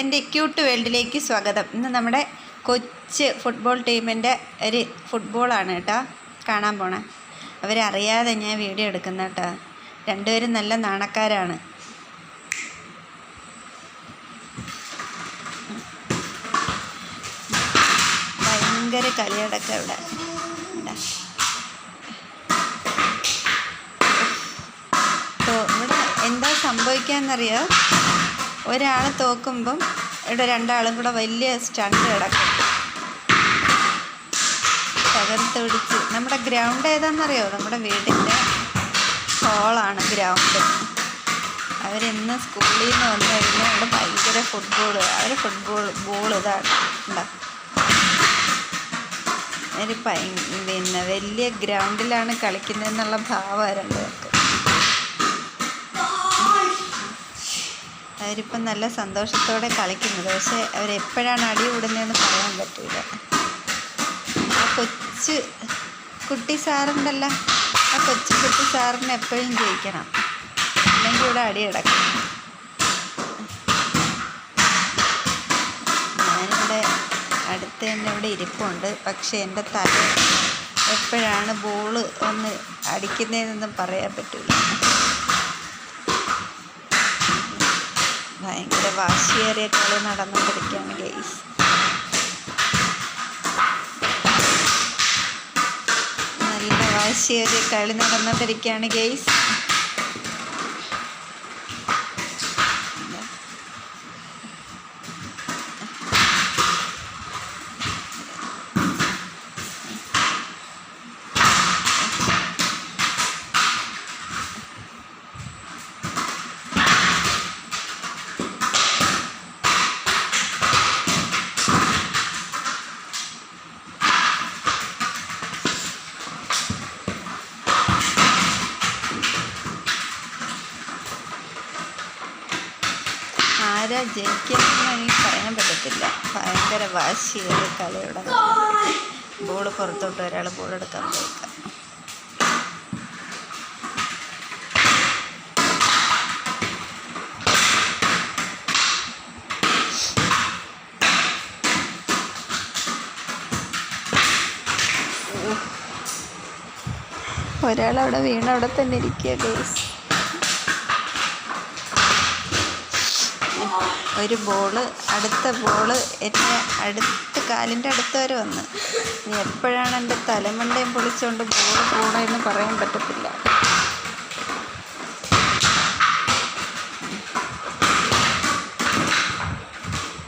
എന്റെ ക്യൂട്ട് വേൾഡിലേക്ക് സ്വാഗതം. ഇന്ന് നമ്മുടെ കൊച്ച് ഫുട്ബോൾ ടീമിന്റെ ഒരു ഫുട്ബോളാണ് കേട്ടോ. കാണാൻ പോണേ. അവരറിയാതെ ഞാൻ വീഡിയോ എടുക്കുന്ന കേട്ടോ. രണ്ടുപേരും നല്ല നാണക്കാരാണ്. ഭയങ്കര കളിയടക്കം ഇവിടെ ഇവിടെ എന്താ സംഭവിക്കാന്നറിയോ? ഒരാൾ തോക്കുമ്പം ഇവിടെ രണ്ടാളും കൂടെ വലിയ സ്റ്റണ്ട് കിടക്കും. തകർത്ത് പിടിച്ച്. നമ്മുടെ ഗ്രൗണ്ട് ഏതാണെന്നറിയോ നമ്മുടെ വീടിന്റെ ഹോളാണ് ഗ്രൗണ്ട്. അവരിന്ന് സ്കൂളിൽ നിന്ന് വന്നു കഴിഞ്ഞാൽ അവിടെ ഭയങ്കര ഫുട്ബോൾ അവർ ഫുട്ബോൾ ബോൾ ഇതാണ്. ഉണ്ടോ ഒരു ഭയ പിന്നെ വലിയ ഗ്രൗണ്ടിലാണ് കളിക്കുന്നതെന്നുള്ള ഭാവം രണ്ടുപേർക്ക് അവരിപ്പം നല്ല സന്തോഷത്തോടെ കളിക്കുന്നത്. പക്ഷേ അവരെപ്പോഴാണ് അടി കൂടുന്നതെന്ന് പറയാൻ പറ്റില്ല ആ കൊച്ചു കുട്ടി സാറുണ്ടല്ല ആ കൊച്ചു കുട്ടി സാറിന് എപ്പോഴും ജയിക്കണം. അല്ലെങ്കിൽ ഇവിടെ അടി കിടക്കും ഞാനിവിടെ അടുത്ത് തന്നെ ഇവിടെ ഇരിപ്പുണ്ട്. പക്ഷേ എന്റെ തല എപ്പോഴാണ് ബോൾ ഒന്ന് അടിക്കുന്നതെന്നൊന്നും പറയാൻ പറ്റില്ല ഭയങ്കര വാശിയേറിയ കളി നടന്നുകൊണ്ടിരിക്കുകയാണ് ഗെയ്സ് നല്ല വാശിയേറിയ കളി നടന്നുകൊണ്ടിരിക്കുകയാണ് ഗെയ്സ് ആരാ ജയിക്കുന്നതെന്ന് എനിക്ക് പറയാൻ പറ്റത്തില്ല. ഭയങ്കര വാശിയൊരു കളിയുടെ ബോൾ പുറത്തോട്ട് ഒരാൾ ബോൾ എടുക്കാൻ പോയിക്കാം. ഒരാളവിടെ വീണ് അവിടെ തന്നെ ഇരിക്കുക ഗേസ് ഒരു ബോൾ അടുത്ത ബോൾ എന്റെ അടുത്ത് കാലിന്റെ അടുത്ത് വരെ വന്ന് എപ്പോഴാണ് എന്റെ തലമണ്ടയും പൊളിച്ചുകൊണ്ട് ബോൾ പോകണമെന്ന് പറയാൻ പറ്റത്തില്ല.